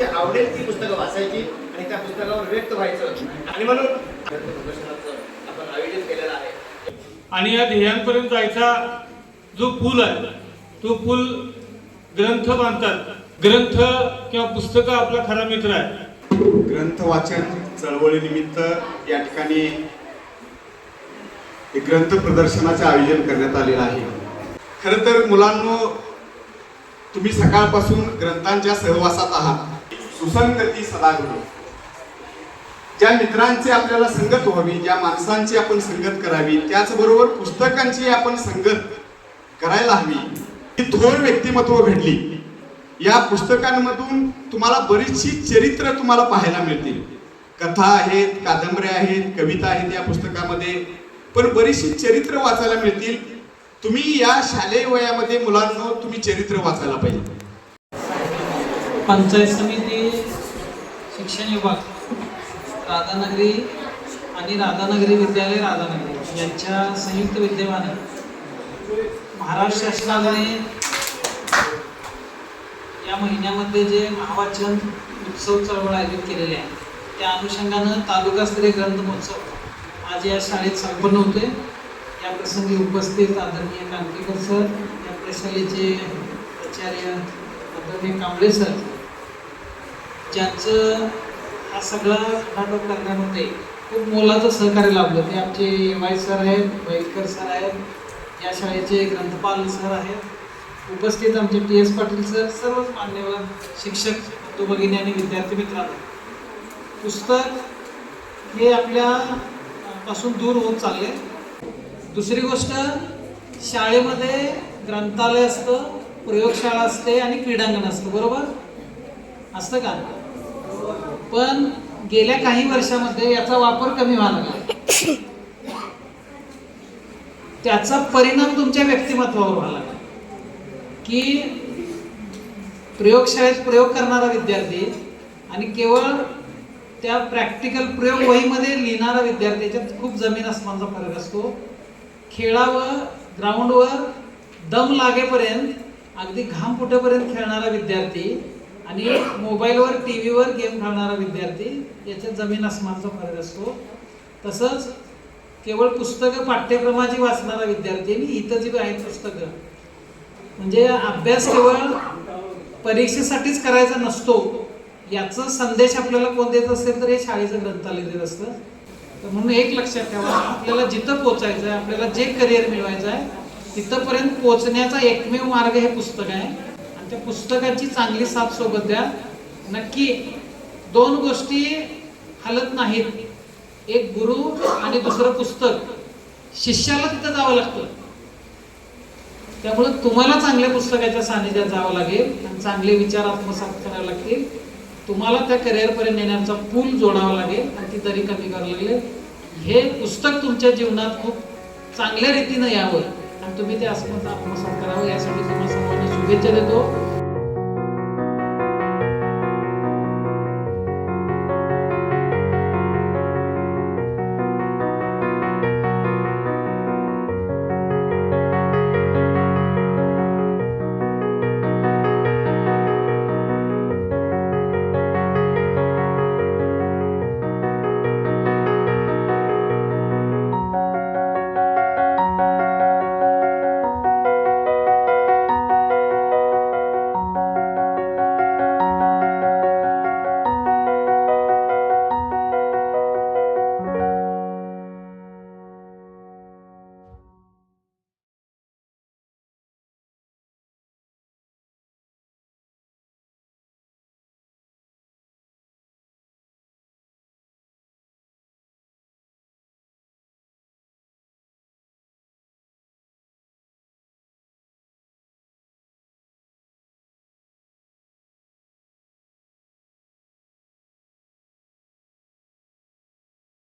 जे आवडेल ती पुस्तकं वाचायची आणि त्या पुस्तकावर व्यक्त व्हायचं. आणि म्हणून आपण आयोजन केलेलं आहे. आणि या ध्येयांपर्यंत जायचा जो पूल आहे तो पूल ग्रंथ बांधतात. ग्रंथ किंवा पुस्तकं आपला खरा मित्र आहे. ग्रंथ वाचन चळवळीनिमित्त या ठिकाणी एक ग्रंथ प्रदर्शनाचे आयोजन करण्यात आलेलं आहे. खरं तर मुलांनो तुम्ही सकाळपासून ग्रंथांच्या सहवासात आहात. सुसंगती सदागृह. ज्या मित्रांची आपल्याला संगत व्हावी ज्या माणसांची आपण संगत करावी त्याचबरोबर पुस्तकांची आपण संगत करायला हवी ही थोर व्यक्तिमत्व घडली. या पुस्तकांमधून तुम्हाला बरीचशी चरित्र तुम्हाला पाहायला मिळतील. कथा आहेत कादंबऱ्या आहेत कविता आहेत या पुस्तकामध्ये पण बरीचशी चरित्र वाचायला मिळतील. तुम्ही या शालेय वयामध्ये मुलांनो तुम्ही चरित्र वाचायला पाहिजे. पंचायत समिती शिक्षण विभाग राधानगरी आणि राधानगरी विद्यालय राधानगरी यांच्या संयुक्त विद्यमाने महाराष्ट्र शासनाने या महिन्यामध्ये जे महावाचन उत्सव चळवळ आयोजित केलेले आहे त्या अनुषंगानं तालुकास्तरीय ग्रंथ महोत्सव आज या शाळेत संपन्न होते या प्रसंगी उपस्थित आदरणीय कांतीकर सर या प्रशालेचे आचार्य आदरणीय कांबळे सर ज्यांचं हा सगळा नाटक करण्यामध्ये खूप मोलाचं सहकार्य लाभलं. ते आमचे एम आय सर आहेत बैलकर सर आहेत या शाळेचे ग्रंथपाल सर आहेत उपस्थित आमचे टी एस पाटील सर सर्वच मान्यवर शिक्षक बंधू भगिनी आणि विद्यार्थी मित्रांनो. पुस्तक हे आपल्या पासून दूर होत चालले. दुसरी गोष्ट शाळेमध्ये ग्रंथालय असतं प्रयोगशाळा असते आणि क्रीडांगण असतं बरोबर? असतं का? पण गेल्या काही वर्षामध्ये याचा वापर कमी व्हायला लागला. त्याचा परिणाम तुमच्या व्यक्तिमत्वावर व्हायला लागला. की प्रयोगशाळेत प्रयोग करणारा विद्यार्थी आणि केवळ त्या प्रॅक्टिकल प्रयोग वहीमध्ये लिहिणारा विद्यार्थी याच्यात खूप जमीन आसमानचा फरक असतो. खेळावर ग्राउंडवर दम लागेपर्यंत अगदी घाम फुटेपर्यंत खेळणारा विद्यार्थी आणि मोबाईलवर टी व्हीवर गेम खेळणारा विद्यार्थी याच्यात जमीन आसमानचा फरक असतो. तसंच केवळ पुस्तकं पाठ्यक्रमाची वाचणारा विद्यार्थी आणि इथं जी आहेत पुस्तकं म्हणजे अभ्यास केवळ परीक्षेसाठीच करायचा नसतो याचा संदेश आपल्याला कोण देत असेल तर हे शाळेचं ग्रंथालय देत असतं. तर म्हणून एक लक्षात ठेवा आपल्याला जिथं पोचायचं आहे आपल्याला जे करिअर मिळवायचं आहे तिथंपर्यंत पोचण्याचा एकमेव मार्ग हे पुस्तक आहे. त्या पुस्तकाची चांगली साथ सोबत द्या. नक्की दोन गोष्टी हलत नाहीत. एक गुरु आणि दुसरं पुस्तक. शिष्याला तिथं जावं लागतं. त्यामुळे तुम्हाला चांगल्या पुस्तकाच्या सानिध्यात जावं लागेल आणि चांगले विचार आत्मसात करावे लागतील. तुम्हाला त्या करिअरपर्यंत नेण्याचा पूल जोडावा लागेल आणि ती तरी कमी करावी लागेल. हे पुस्तक तुमच्या जीवनात खूप चांगल्या रीतीनं यावं आणि तुम्ही ते आत्मसात करावं यासाठी तुम्हाला सर्वांना शुभेच्छा देतो